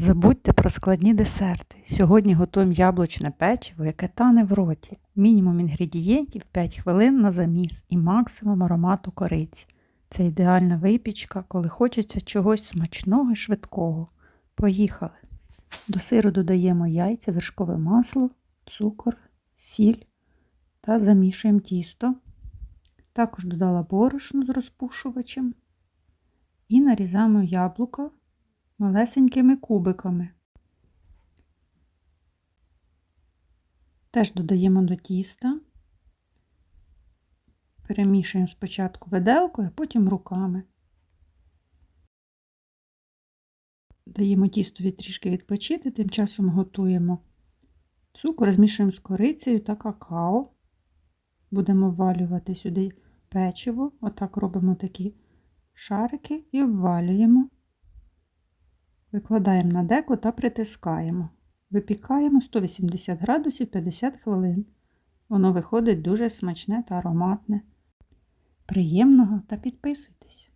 Забудьте про складні десерти. Сьогодні готуємо яблучне печиво, яке тане в роті. Мінімум інгредієнтів 5 хвилин на заміс і максимум аромату кориці. Це ідеальна випічка, коли хочеться чогось смачного і швидкого. Поїхали. До сиру додаємо яйця, вершкове масло, цукор, сіль та замішуємо тісто. Також додала борошно з розпушувачем і нарізаємо яблука малесенькими кубиками. Теж додаємо до тіста, перемішуємо спочатку виделкою, а потім руками. Даємо тістові трішки відпочити, тим часом готуємо цукор, змішуємо з корицею та какао. Будемо ввалювати сюди печиво, отак робимо такі шарики і обвалюємо. Викладаємо на деко та притискаємо. Випікаємо 180 градусів 50 хвилин. Воно виходить дуже смачне та ароматне. Приємного та підписуйтесь!